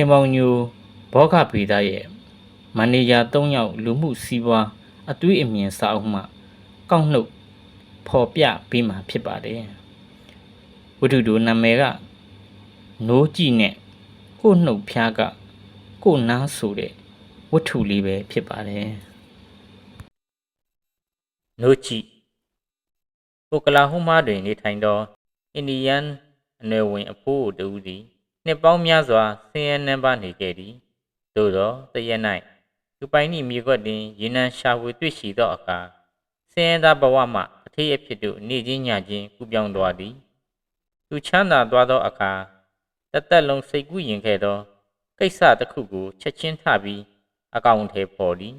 ခင်မောင်ညိုဘောဂဗေဒရဲ့မန်နေဂျာ၃ယောက်လူမှုစီးပွားအသွေးအမြင်စာအုပ်မှကောက်နှုတ်ဖော်ပြပေးမှာဖြစ်ပါတယ်ဝတ္ထုတို့နာမည်ကနိုးကြည့်နဲ့ကို့နှုတ်ဖျားကကို့နားဆိုတဲ့ဝတ္ထုလေးပဲဖြစ်ပါတယ်နိုးကြည့်အိုကလာဟိုမာတွင်နေထိုင်သောအင်ဒီယန်အနွယ်ဝင်အဖိုးအိုတဦးသည် နှစ်ပေါင်းများစွာဆင်းရဲနှံပါနေခဲ့သည်သို့သောတရက်၌သူပိုင်နှင့်မြေခွက်တွင်ရေနံရှာဖွေတွေ့ရှိသောအခါဆင်းရဲသားဘဝမှအထေးအဖြစ်သို့နေချင်းညချင်းကူပြောင်းသွားသည်သူချမ်းသာသွားသောအခါတသက်လုံးစိတ်ကူးရင်ခဲ့သောကိစ္စတစ်ခုကိုချက်ချင်းထပြီးအကောင့်ထဲပေါ်သည်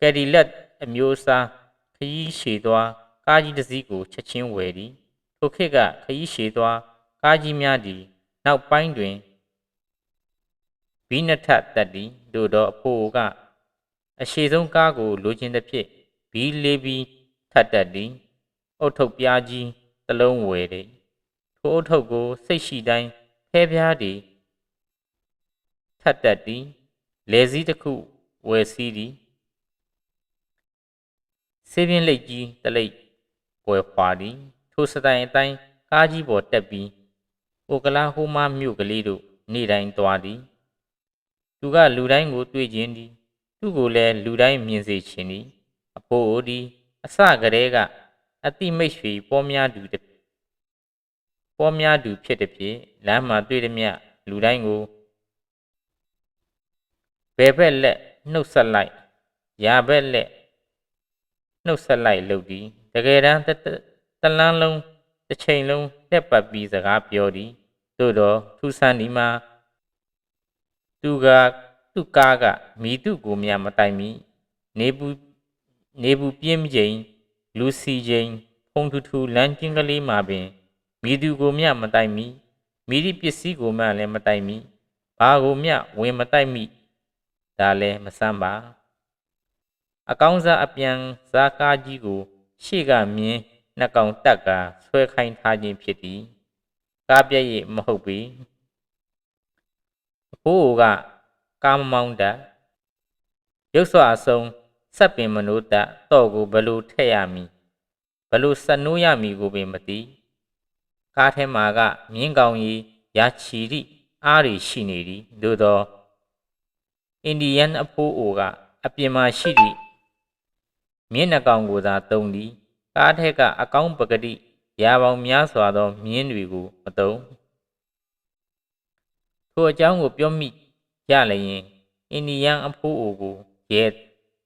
ကယ်ဒီလက်အမျိုးအစားခရီးရှည်သွားကားကြီးတစ်စီးကိုချက်ချင်းဝယ်သည်ထိုခေတ်ကခရီးရှည်သွား ကားကြီးများသည် နောက်ပိုင်းတွင်ဘီနထတက်သည်တို့သောအဖို့ကအရှိဆုံးကားကိုလိုချင်သဖြင့်ဘီလေးပြီးထတ်တက်သည်အုတ်ထုတ်ပြားကြီးတစ်လုံးဝယ်သည်ထိုအုတ်ထုတ်ကို စိတ်ရှိတိုင်းဖဲပြားသည်ထတ်တက်သည်လေစည်းတစ်ခုဝယ်စည်းသည်ဆေးပြင်းလိတ်ကြီးတလိတ်ပွဲခွာသည်ထိုစတိုင်အတိုင်းကားကြီးပေါ်တက်ပြီး အိုကလာဟိုမာမြို့ကလေးတို့နေ့တိုင်းသွားသည်သူကလူတိုင်းကိုတွေ့ခြင်းသည်သူ့ကိုလည်းလူတိုင်းမြင်စေခြင်းသည်အဖိုးအိုသည်အစကတည်းကအတိမိတ်ရွှေပေါ်များသူတစ်ပေါ်များသူဖြစ်သည်ဖြင့်လမ်းမှာတွေ့သည်မြလူတိုင်းကိုဘယ်ဘက်လက်နှုတ်ဆက်လိုက်ရာဘက်လက်နှုတ်ဆက်လိုက်လုပ်သည်တကယ်တမ်းတလန်းလုံးတစ်ချိန်လုံးလက်ပတ်ပြီးစကားပြောသည် သို့တော့ထူဆန်းဒီမှာသူကသူ့ကားကမိသူ့ကိုမြမတိုင်မီနေဘူးနေဘူးပြင်းချိန်လူစီချိန်ဖုံထူထူလမ်းကျင်းကလေးမှာပင်မိသူကိုမြမတိုင်မီမိဒီပစ္စည်းကိုမှလည်းမတိုင်မီဘာကိုမြဝင်မတိုက်မိဒါလည်းမဆမ်းပါအကောင်းစားအပြန်စားကားကြီးကို ရှေ့ကမြင်းနှကောင်တက်ကဆွဲခိုင်းထားခြင်းဖြစ်သည် ကားပြည့်ရမဟုတ်ပေအဖိုးကကားမမောင်းတတ်ရုပ်စွာအဆုံးဆက်ပင်မနိုးတတ်တော့ကိုဘလို့ထည့်ရမည်ဘလို့ဆက်နိုးရမည်ကိုပင်မသိကားထဲမှာကမြင်းကောင်ကြီးရာချီရိအားတွေရှိနေသည်သို့သောအိန္ဒိယန်အဖိုးအိုကအပြင်မှာရှိသည့်မြင်းနှကောင်ကိုသာတုံသည်ကားထက်ကအကောင်းပကတိ ရာပေါင်းများစွာသောမြင်းတွေကိုမတုံထိုအကြောင်းကိုပြောမိရလျင်အိန္ဒိယန်အဖိုးအိုကိုရဲ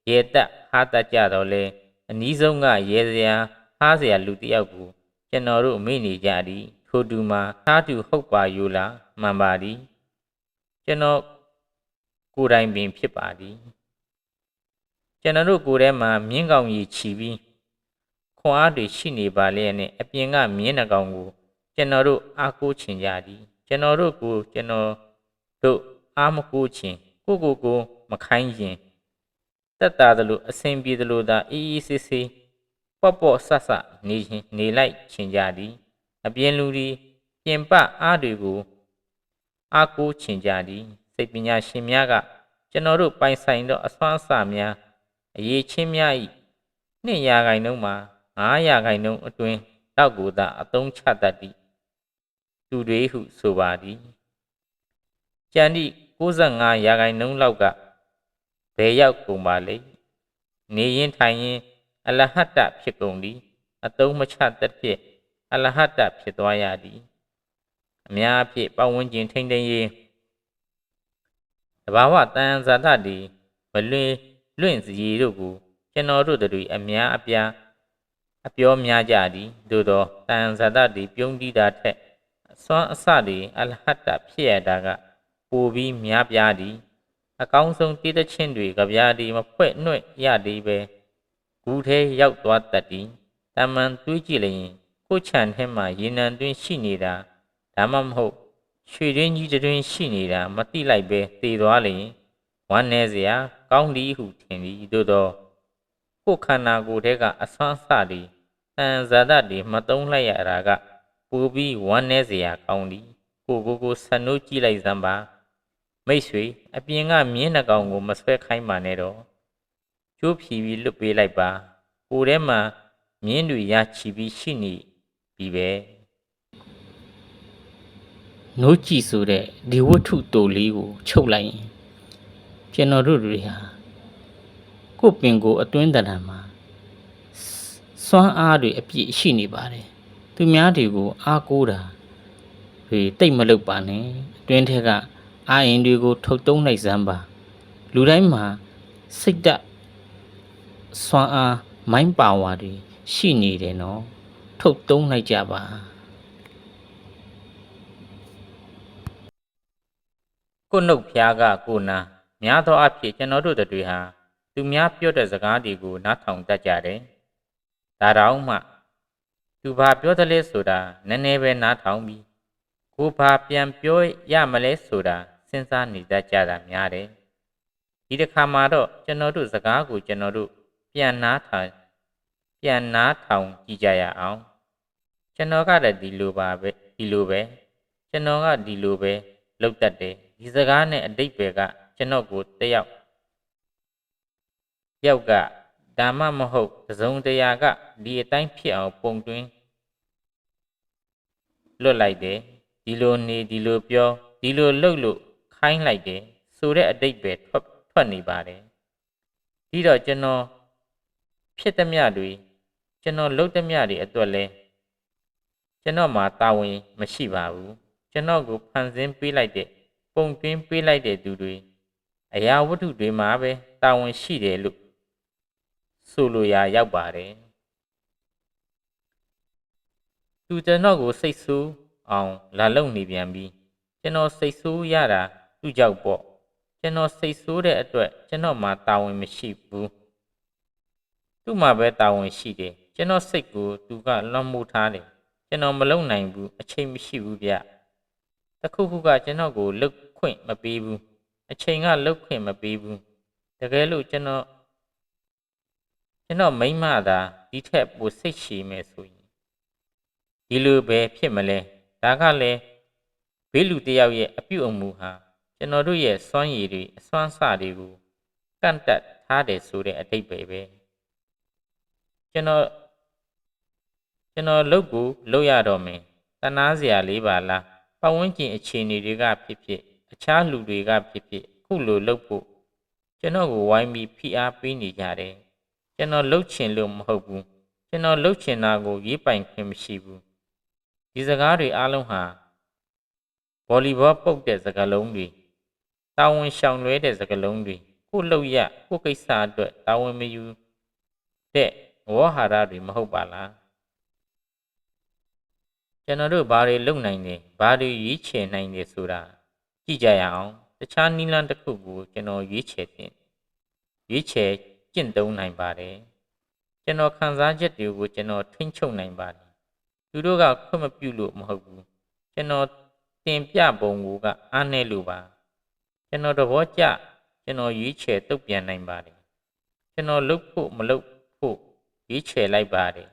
ရဲတက်ဟာတတ်ကြတော့လဲအနီးဆုံးကရဲစရာဟားစရာလူတယောက်ကိုကျွန်တော်တို့မေ့နေကြသည်ထိုတူမှာသားတူဟုတ်ပါယူလားမှန်ပါသည်ကျွန်တော်ကိုယ်တိုင်ပင်ဖြစ်ပါသည်ကျွန်တော်တို့ကိုယ်ထဲမှာမြင်းကောင်ကြီးခြီးပြီး ခွန်အားတွေရှိနေပါလေနဲ့အပြင်ကမြင်းနှကောင်ကို ကျွန်တော်တို့အားကိုးချင်ကြသည်ကျွန်တော်တို့ကိုကျွန်တော်တို့အားမကိုးချင်ကိုကိုကိုမခိုင်းရင်တက်တာသလိုအဆင်ပြေသလိုသာအေးအေးဆေးဆေးပေါ့ပေါ့ဆဆနေနေလိုက်ချင်ကြသည် အပြင်လူဒီပြင်ပအားတွေကိုအားကိုးချင်ကြသည် စိတ်ပညာရှင်များကကျွန်တော်တို့ပိုင်ဆိုင်သောအစွမ်းအစများအရေးချင်းများ၏နှစ်ရာခိုင်နှုန်းမှာ 9ရာခိုင်နှုန်းအတွင်းတောက်ကိုသာအသုံးချတတ်သည့်သူတွေဟုဆိုပါသည်ကျန်သည့်65ရာခိုင်နှုန်းလောက်ကဘယ်ရောက်ကုန်ပါလိမ့်နေရင်ထိုင်ရင်အလဟတဖြစ်ကုန်သည်အသုံးမချတတ်ဖြင့်အလဟတဖြစ်သွားရသည်အများအဖြစ်ပဝန်းကျင်ထိမ့်သိမ်းရေးတဘာဝတန်ဇာတသည်မလွင်လွင့်စီတို့ကိုကျွန်တော်တို့တို့အများအပြား အပြောများကြသည်သို့သောတန်ဇာတသည်ပြုံးတီးတာထက်အစွမ်းအစသည်အလဟတ္တဖြစ်ရတာကပိုပြီးများပြားသည် အကောင်းဆုံးတည်တခြင်းတွေကဗျာသည်မဖွဲ့နှွင့်ရသည်ပဲဂူထဲရောက်သွားတတ်သည်တမန်တွေးကြည့်လျင်ကိုချန်ထဲမှရေနံတွင်ရှိနေတာဒါမှမဟုတ်ရွှေတွင်ကြီးတွင်ရှိနေတာမသိလိုက်ပဲသေသွားလျင်ဝမ်းနည်းစရာကောင်းသည်ဟုထင်သည်သို့သော ကိုယ်ခန္ဓာကိုယ်ထဲကအစွမ်းအစသည်အံဇာတတွေမတုံးလိုက်ရတာကပူပြီးဝမ်းနည်းစရာကောင်းသည် ကိုကိုကိုဆန်တို့ကြည့်လိုက်စမ်းပါ မိတ်ဆွေအပြင်ကမြင်းနှကောင်ကိုမဆွဲခိုင်းပါနဲ့တော့ကျိုးဖြီပြီးလွတ်ပေးလိုက်ပါ ကိုယ်ထဲမှာမြင်းတွေရချီပြီးရှိနေပြီပဲနိုးကြည့်ဆိုတဲ့ဒီဝတ္ထုတိုလေးကိုချုပ်လိုက်ရင်ကျွန်တော်တို့တွေဟာ ကိုယ့်ပင်ကိုယ်အတွင်းတဏ္ဍာမှာစွမ်းအားတွေအပြည့်ရှိနေပါတယ်သူများတွေကိုအားကိုးတာတွေတိတ်မလုပ်ပါနဲ့အတွင်းထက်ကအာရင်တွေကို ထုတ်တုံးလိုက်စမ်းပါ လူတိုင်းမှာစိတ်ဓာတ်စွမ်းအားမိုင်းပါဝါတွေရှိနေတယ်နော်ထုတ်တုံးလိုက်ကြပါကိုနှုတ်ဖျားကကိုနာများသောအားဖြင့်ကျွန်တော်တို့တွေဟာ သူများပြောတဲ့စကားတွေကိုနားထောင်တတ်ကြတယ်။ဒါတောင်မှ သူဘာပြောသလဲဆိုတာနည်းနည်းပဲနားထောင်ပြီးကိုဘာပြန်ပြောရမလဲဆိုတာစဉ်းစားနေတတ်ကြတာများတယ်။ဒီတစ်ခါမှာတော့ကျွန်တော်တို့စကားကိုကျွန်တော်တို့ပြန်နားထောင်ပြန်နားထောင်ကြည့်ကြရအောင်။ကျွန်တော်ကလည်းဒီလိုပါပဲဒီလိုပဲကျွန်တော်ကဒီလိုပဲလောက်တတ်တယ်ဒီစကားနဲ့အတိတ်ပဲကကျွန်တော်ကိုတယောက် ယောက်ကဒါမှမဟုတ်တစုံတရာကဒီအတိုင်းဖြစ်အောင်ပုံတွင်းလွတ်လိုက်တယ်ဒီလိုနေဒီလိုပြောဒီလိုလှုပ်လို့ခိုင်းလိုက်တယ်ဆိုတဲ့အတိတ်ပဲထွက်ထွက်နေပါတယ်ဒီတော့ကျွန်တော်ဖြစ်သမျှတွေကျွန်တော်လှုပ်သမျှတွေအတွက်လဲကျွန်တော်မှာတာဝန်မရှိပါဘူးကျွန်တော်ကိုဖန်ဆင်းပေးလိုက်တဲ့ပုံတွင်းပေးလိုက်တဲ့သူတွေအရာဝတ္ထုတွေမှာပဲတာဝန်ရှိတယ်လို့ ဆိုလိုရာရောက်ပါတယ်သူကျွန်တော်ကိုစိတ်ဆိုးအောင်လာလုံနေပြန်ပြီးကျွန်တော်စိတ်ဆိုးရတာသူ့ကြောင့်ပေါ့ကျွန်တော်စိတ်ဆိုးတဲ့အတွက်ကျွန်တော်မှာတာဝန်မရှိဘူးသူ့မှာပဲတာဝန်ရှိတယ်ကျွန်တော်စိတ်ကိုသူကလွှမ်းမိုးထားတယ်ကျွန်တော်မလုံနိုင်ဘူးအချိန်မရှိဘူးဗျတခုခုကကျွန်တော်ကိုလုတ်ခွင့်မပေးဘူးအချိန်ကလုတ်ခွင့်မပေးဘူးတကယ်လို့ကျွန်တော် ကျွန်တော်မိမ့်မသာဒီထက်ပိုစိတ်ရှည်မယ်ဆိုရင်ဒီလိုပဲဖြစ်မလဲဒါကလည်းဘေးလူတစ်ယောက်ရဲ့အပြုအမူဟာကျွန်တော်တို့ရဲ့စွမ်းရည်တွေအစွမ်းစတွေကိုကန့်တက်ထားတယ်ဆိုတဲ့အတိတ်ပဲပဲကျွန်တော်ကျွန်တော်လုတ်ကိုလုတ်ရတော့မယ်တနာစရာလေးပါလားပတ်ဝန်းကျင်အခြေအနေတွေကဖြစ်ဖြစ်အခြားလူတွေကဖြစ်ဖြစ်ခုလိုလှုပ်ဖို့ကျွန်တော်ကိုဝိုင်းပြီးဖိအားပေးနေကြတယ် ကျွန်တော်လှုပ်ချင်လို့မဟုတ်ဘူးကျွန်တော်လှုပ်ချင်တာကိုရေးပိုင်ခွင့်မရှိဘူးဒီစကားတွေအားလုံးဟာဗော်လီဘောပုတ်တဲ့စကားလုံးတွေတာဝန်ရှောင်လွဲတဲ့စကားလုံးတွေကိုလှုပ်ရကိုကိစ္စအတွက်တာဝန်မယူတဲ့ဝေါ်ဟာရတွေမဟုတ်ပါလားကျွန်တော်တို့ဘာတွေလုပ်နိုင်တယ်ဘာတွေရွေးချယ်နိုင်တယ်ဆိုတာကြည့်ကြရအောင်တခြားနီလန်းတစ်ခုကိုကျွန်တော်ရွေးချယ်တင်ရွေးချယ် ကျင့်သုံးနိုင်ပါတယ်ကျွန်တော်ခံစားချက်တွေကိုကျွန်တော်ထိ ंछ ုံနိုင်ပါတယ်သူတို့ကခွင့်မပြုလို့မဟုတ်ဘူးကျွန်တော်တင်ပြပုံကအားနည်းလို့ပါကျွန်တော်သဘောကျကျွန်တော်ရွေးချယ်တုတ်ပြန်နိုင်ပါတယ်ကျွန်တော်လုပ်ဖို့မလုပ်ဖို့ရွေးချယ်လိုက်ပါတယ်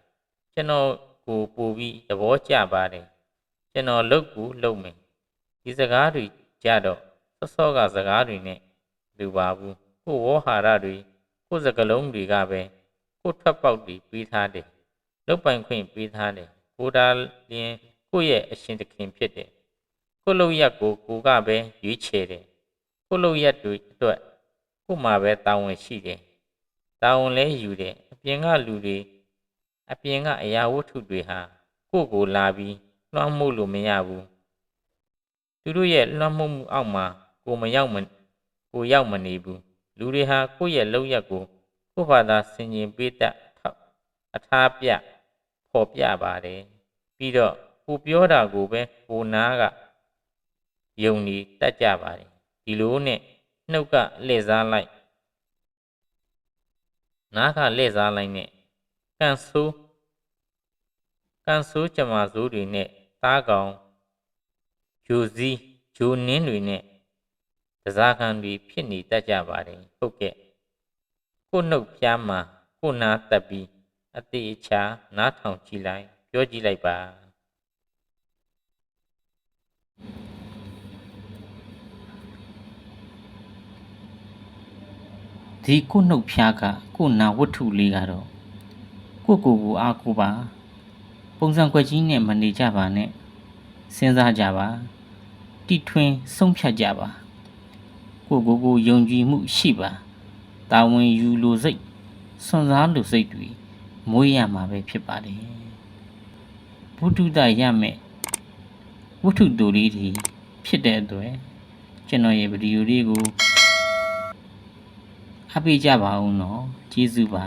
ကျွန်တော်ကိုပို့ပြီးသဘောကျပါတယ်ကျွန်တော်လုပ်ကိုလုပ်မယ်ဒီစကားတွေကြတော့စောစောကစကားတွေနဲ့လူပါဘူးကိုဝေါ်ဟာရတွေ ကိုစကလုံးတွေကပဲကိုထွက်ပေါက်တွေပြီးထားတယ်လုတ်ပိုင်ခွင့်ပြီးထားတယ်ကိုတာလင်းကိုရဲ့အရှင်သခင်ဖြစ်တယ်ကိုလုံရက်ကိုကိုကပဲရွေးချယ်တယ်ကိုလုံရက်တွေအတွက်ကိုမှပဲတာဝန်ရှိတယ်တာဝန်လဲယူတယ်အပြင်ကလူတွေအပြင်ကအရာဝတ္ထုတွေဟာကိုကိုလာပြီးလွှမ်းမိုးလို့မရဘူးသူတို့ရဲ့လွှမ်းမိုးမှုအောက်မှာကိုမရောက်မကိုရောက်မနေဘူး လူတွေဟာကိုယ့်ရဲ့လောက်ရက်ကိုကိုယ့်ဘာသာဆင်ခြင်ပေးတတ်အထားပြဖော်ပြပါတယ်ပြီးတော့ကိုပြောတာကိုပဲကိုနားကယုံနေတတ်ကြပါတယ်ဒီလိုနဲ့နှုတ်ကလှည့်စားလိုက်နားကလှည့်စားလိုက်နဲ့ကန်ဆိုးကန်ဆိုးကြမာဆိုးတွေနဲ့သားကောင်ဂျိုစည်းဂျိုနင်းတွေနဲ့ ကစားခံတွေဖြစ်နေတတ်ကြပါတယ်ဟုတ်ကဲ့ကိုနှုတ်ဖျားမှာကိုနာတက်ပြီးအတိအချာနားထောင်ကြည့်လိုက်ပြောကြည့်လိုက်ပါဒီကိုနှုတ်ဖျားကကိုနာဝတ္ထုလေးကတော့ကိုကိုကိုအားကိုပါပုံစံကွက်ကြီးနဲ့မနေကြပါနဲ့စဉ်းစားကြပါတီထွင်ဆုံးဖြတ်ကြပါ ကိုကိုကိုယုံကြည်မှုရှိပါတာဝန်ယူလိုစိတ်စွန့်စားလိုစိတ်တွေမွေးရမှာပဲဖြစ်ပါတယ်ဘုဒ္ဓတရမယ်ဝတ္ထုတူလေးတွေဖြစ်တဲ့အတွက်ကျွန်တော်ရဲ့ဗီဒီယိုလေးကိုအားပေးကြပါဦးနော်ကျေးဇူးပါ